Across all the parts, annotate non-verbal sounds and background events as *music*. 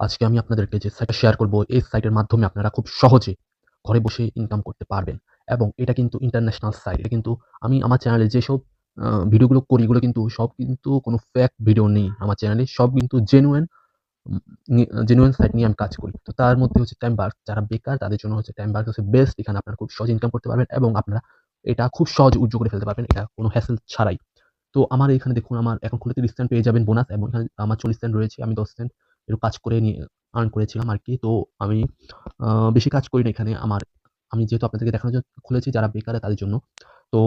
আজকে আমি আপনাদেরকে যে সাইটটা শেয়ার করব, এই সাইটের মাধ্যমে আপনারা খুব সহজে ঘরে বসে ইনকাম করতে পারবেন। এবং এটা কিন্তু ইন্টারন্যাশনাল সাইট কিন্তু আমি আমার চ্যানেলে যেসব ভিডিওগুলো করি, এগুলো কিন্তু সব কিন্তু কোনো ফ্যাক ভিডিও নেই আমার চ্যানেলে সব কিন্তু জেনুয়েন জেনুয়েন সাইট নিয়ে আমি কাজ করি। তো তার মধ্যে হচ্ছে টাইম বার্ক যারা বেকার, তাদের জন্য হচ্ছে টাইম বার্ক হচ্ছে বেস্ট এখানে আপনারা খুব সহজ ইনকাম করতে পারবেন এবং আপনারা এটা খুব সহজ উদ্যোগ করে ফেলতে পারবেন, এটা কোনো হ্যাসেল ছাড়াই। তো আমার এখানে দেখুন, আমার এখন খুলে তিরিশ সেন্ট পেয়ে যাবেন বোনাস এবং এখানে আমার চল্লিশ সেন্ট রয়েছে, আমি দশ সেন্ট এর কাজ করে নিয়ে আর্ন করেছিলাম আর কি। তো আমি বেশি কাজ করি না এখানে আমার। আমি যেহেতু আপনাদেরকে দেখানোর জন্য খুলেছি যারা বেকার তাদের জন্য। তো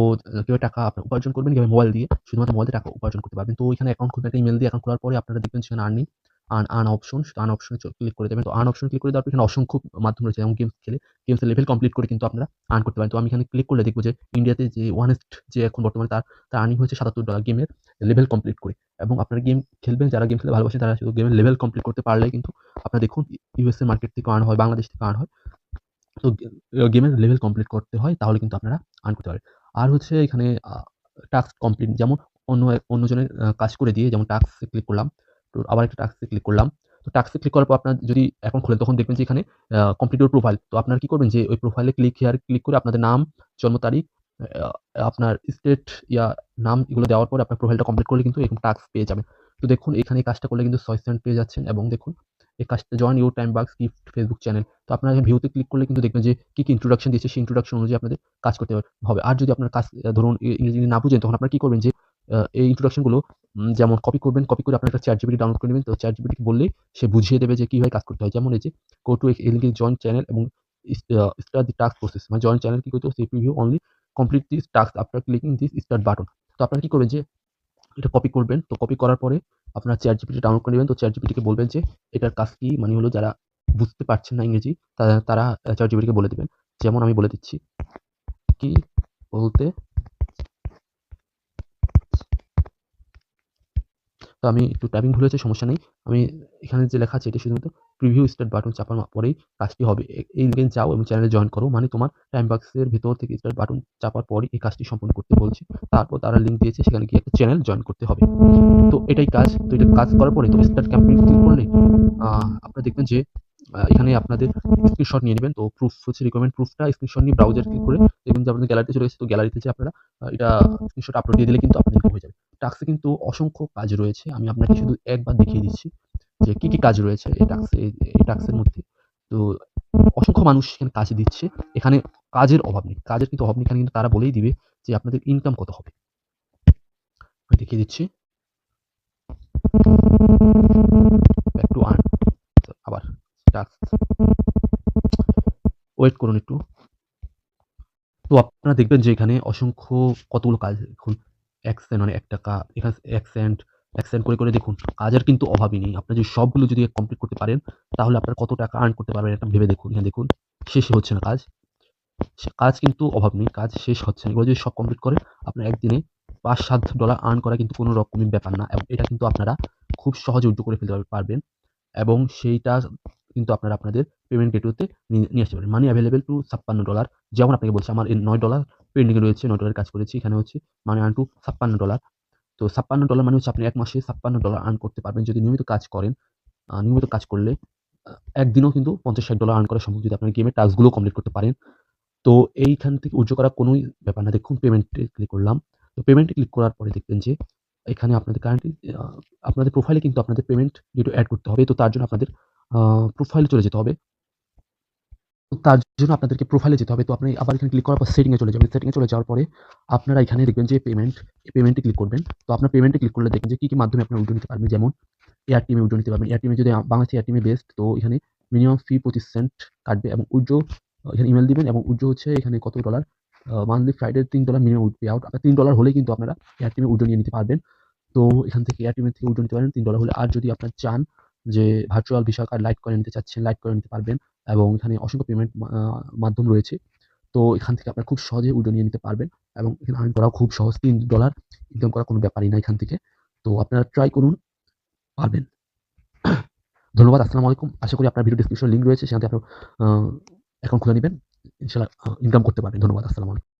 কেউ টাকা আপনি উপার্জন করবেন, কীভাবে মোবাইল দিয়ে, শুধুমাত্র মোবাইল দিয়ে টাকা উপার্জন করতে পারবেন। তো এখানে অ্যাকাউন্ট খুলবেন, একটা ইমেল দিয়ে অ্যাকাউন্ট খোলার পরে আপনারা দেখবেন সেখানে earning earn earn option earn অপশনে ক্লিক করে দেবেন। তো আন অপশন ক্লিক করে দেওয়ার পর এখানে অসংখ্য মাধ্যম রয়েছে, যেমন গেমস খেলে গেমসের লেভেল কমপ্লিট করে কিন্তু আপনারা আর্ন করতে পারেন। তো আমি এখানে ক্লিক করলে দেখব যে ইন্ডিয়াতে যে ওয়ানেস্ট যে এখন বর্তমানে তার তার আর্নিং হয়েছে সাতাত্তর ডলার গেমের লেভেল কমপ্লিট করে। এবং আপনারা গেম খেলবেন, যারা গেম খেলে ভালোবাসেন তারা শুধু গেমের লেভেল কমপ্লিট করতে পারলে কিন্তু আপনারা দেখুন ইউএসএ মার্কেট থেকে আর্ন হয় বাংলাদেশ থেকে আর্ন হয়। তো গেমের লেভেল কমপ্লিট করতে হয়, তাহলে কিন্তু আপনারা আর্ন করতে পারবেন। আর হচ্ছে এখানে টাস্ক কমপ্লিট যেমন অন্য অন্যজনের কাজ করে দিয়ে যেমন টাস্কে ক্লিক করলাম তো আবার একটা টাস্কে ক্লিক করলাম। তো টাস্কে ক্লিক করার পর আপনার যদি অ্যাকাউন্ট খোলেন তখন দেখবেন যে এখানে কমপ্লিট ইউর প্রোফাইল তো আপনার কি করবেন যে ওই প্রোফাইলে ক্লিক হেয়ার ক্লিক করে আপনাদের নাম, জন্ম তারিখ আপনার স্টেট ইয়া, নাম এগুলো দেওয়ার পর আপনার প্রোফাইলটা কমপ্লিট করলে কিন্তু এরকম টাস্ক পেয়ে যাবেন। তো দেখুন, এখানে এই কাজটা করলে কিন্তু ছয় সেন্ট পেয়ে যাচ্ছেন এবং দেখুন, এই কাজটা জয়েন ইউর টাইম বাক্স গিফট ফেসবুক চ্যানেল তো আপনারা ভিউতে ক্লিক করলে কিন্তু দেখবেন যে কী কী ইন্ট্রোডাকশন দিয়েছে, সেই ইন্ট্রোডাকশন অনুযায়ী আপনাদের কাজ করতে হবে। আর যদি আপনার কাজ, ধরুন ইংরেজি না বুঝেন, তখন আপনারা কী করবেন যে এই ইন্ট্রোডাকশনগুলো যেমন কপি করবেন কপি করে আপনার একটা চ্যাট জিবিটি ডাউনলোড করে নেবেন। তো চ্যাট জিবিটি বললেই সে বুঝিয়ে দেবে যে কীভাবে কাজ করতে হয়। যেমন এই যে গো টু এই লিঙ্কে জয়েন চ্যানেল এবং স্টার্ট দি টাস্ক প্রসেস মানে জয়েন চ্যানেল কী করতে see preview only complete this task after clicking this start button তো আপনারা কী করবেন যে, এটা কপি করবেন। তো কপি করার পরে আপনার চ্যাট জিপিটি ডাউনলোড করে নেবেন। তো চ্যাট জিপিটিকে বলবেন যে, এটার কাজ কি? মানে হলো যারা বুঝতে পারছেন না ইংরেজি তারা চ্যাট জিপিটিকে বলে দেবেন। যেমন আমি বলে দিচ্ছি। কি বলতে তো আমি একটু টাইপিং ভুল হয়েছে, সমস্যা নেই। আমি এখানে যে লেখা আছে, এটা শুধুমাত্র প্রিভিউ স্টার্ট বাটন চাপার পরেই কাজটি হবে। এই লিঙ্কে যাও এবং চ্যানেলে জয়েন করো। মানে তোমার টাইম বক্সের ভেতর থেকে স্টার্ট বাটন চাপার পরই এই কাজটি সম্পূর্ণ করতে বলছে। তারপর তারা লিঙ্ক দিয়েছে, সেখানে গিয়ে একটা চ্যানেল জয়েন করতে হবে। তো এটাই কাজ। তো এটা কাজ করার পরে তো স্টার্ট ক্যাম্পেইন ক্লিক করলে আপনারা দেখবেন যে এখানে আপনাদের স্ক্রিনশট নিয়ে নেবেন। তো প্রুফ হচ্ছে রিকোয়ারমেন্ট প্রুফটা স্ক্রিনশট নিয়ে ব্রাউজার ক্লিক করে দেখবেন যে আপনাদের গ্যালারিতে চলে গেছে। তো গ্যালারিতে যে আপনারা এটা স্ক্রিনশট আপলোড দিয়ে দিলে কিন্তু যাবে টাক্সে কিন্তু অসংখ্য কাজ রয়েছে। আমি আপনাকে শুধু একবার দেখিয়ে দিচ্ছি যে কি কি কাজ রয়েছে এই টাক্সে এই টাক্সের মধ্যে। তো অসংখ্য মানুষ এখানে কাজ দিচ্ছে। এখানে কাজের অভাব নেই। কাজের কিন্তু অভাব নেই। এখানে কিন্তু তারা বলেই দিবে যে আপনাদের ইনকাম কত হবে। আমি দেখিয়ে দিচ্ছি। ব্যাক টু আর্ন আবার টাক্স ওয়েট করুন একটু। তো আপনারা দেখবেন যে এখানে অসংখ্য কতগুলো কাজ দেখুন এক সেন্ট মানে এক টাকা এখানে এক সেন্ট এক সেন্ট করে করে দেখুন, কাজের কিন্তু অভাবই নেই। আপনারা যদি সবগুলো যদি কমপ্লিট করতে পারেন, তাহলে আপনারা কত টাকা আর্ন করতে পারবেন এটা ভেবে দেখুন। এখানে দেখুন, শেষে হচ্ছে না কাজ। কাজ কিন্তু অভাব নেই, কাজ শেষ হচ্ছে না। এগুলো যদি সব কমপ্লিট করে আপনার একদিনে পাঁচ সাত ডলার আর্ন করা কিন্তু কোনো রকমের ব্যাপার না এবং এটা কিন্তু আপনারা খুব সহজে উদ্যোগ করে ফেলতে পারবেন এবং সেইটা কিন্তু আপনারা আপনাদের পেমেন্ট গেটওয়েতে নিয়ে আসতে পারেন মানি অ্যাভেলেবেল টু ছাপ্পান্ন ডলার যেমন আপনাকে বলছি, আমার এই নয় ডলার পেন্ডিংয়ে রয়েছে নয় ডলার কাজ করেছি, এখানে হচ্ছে মানে আর্ন টু ছাপ্পান্ন ডলার তো ছাপ্পান্ন ডলার মানে হচ্ছে আপনি এক মাসে ছাপ্পান্ন ডলার আর্ন করতে পারবেন যদি নিয়মিত কাজ করেন। নিয়মিত কাজ করলে একদিনও কিন্তু পঞ্চাশ ষাট ডলার আর্ন করা সম্ভব যদি আপনার গেমের টাস্কগুলো কমপ্লিট করতে পারেন। তো এইখান থেকে উজ্জ্ব করা কোনোই ব্যাপার না, দেখুন পেমেন্টে ক্লিক করলাম। তো পেমেন্টে ক্লিক করার পরে দেখবেন যে, এখানে আপনাদের কারেন্টলি আপনাদের প্রোফাইলে কিন্তু আপনাদের পেমেন্ট যেটা অ্যাড করতে হবে। তো তার জন্য আপনাদের প্রোফাইলে চলে যেতে হবে। তার জন্য আপনাদেরকে প্রোফাইলে যেতে হবে। তো আপনি আবার এখানে ক্লিক করার পর সেটিংয়ে চলে যাবেন। সেটিংয়ে চলে যাওয়ার পরে আপনারা এখানে দেখবেন যে পেমেন্ট পেমেন্টে ক্লিক করবেন। তো আপনার পেমেন্টে ক্লিক করলে দেখবেন যে কী কী মাধ্যমে আপনি উঠে নিতে পারবেন। যেমন এয়ার টিমে উঠে নিতে পারবেন। এয়ার টিমে যদি বাংলাদেশ বাংলাদেশে এয়ার টিমে বেস্ট তো এখানে মিনিমাম ফি পঁচিশ সেন্ট কাটবে এবং উজ্জ্ব এখানে ইমেল দিবেন এবং উজ্জ্ব হচ্ছে এখানে কত ডলার মান্থলি ফ্রাইডে তিন ডলার মিনিমাম উঠবে আউট আপনার তিন ডলার হলে কিন্তু আপনারা এয়ার টিমে উজ্জ্ব নিয়ে নিতে পারবেন। তো এখান থেকে এয়ার টিমের থেকে উজ্জ্ব নিতে পারেন। তিন ডলার হলে আর যদি আপনার চান যে ভার্চুয়াল ভিসা কার্ড লাইট করে নিতে চাচ্ছেন লাইট করে নিতে পারবেন। এবং এখানে অসংখ্য পেমেন্ট মাধ্যম রয়েছে। তো এখান থেকে আপনারা খুব সহজে উইডো নিয়ে নিতে পারবেন এবং এখানে আর্ন করাও খুব সহজ, তিন ডলার ইনকাম করা কোনো ব্যাপারই না এখান থেকে। তো আপনারা ট্রাই করুন, পারবেন। *clears throat* ধন্যবাদ, আসসালামু আলাইকুম। আশা করি আপনার ভিডিও ডিসক্রিপশন লিঙ্ক রয়েছে, সেখানে আপনার অ্যাকাউন্ট খুলে নেবেন। ইনশাল্লাহ ইনকাম করতে পারবেন। ধন্যবাদ, আসসালামু আলাইকুম।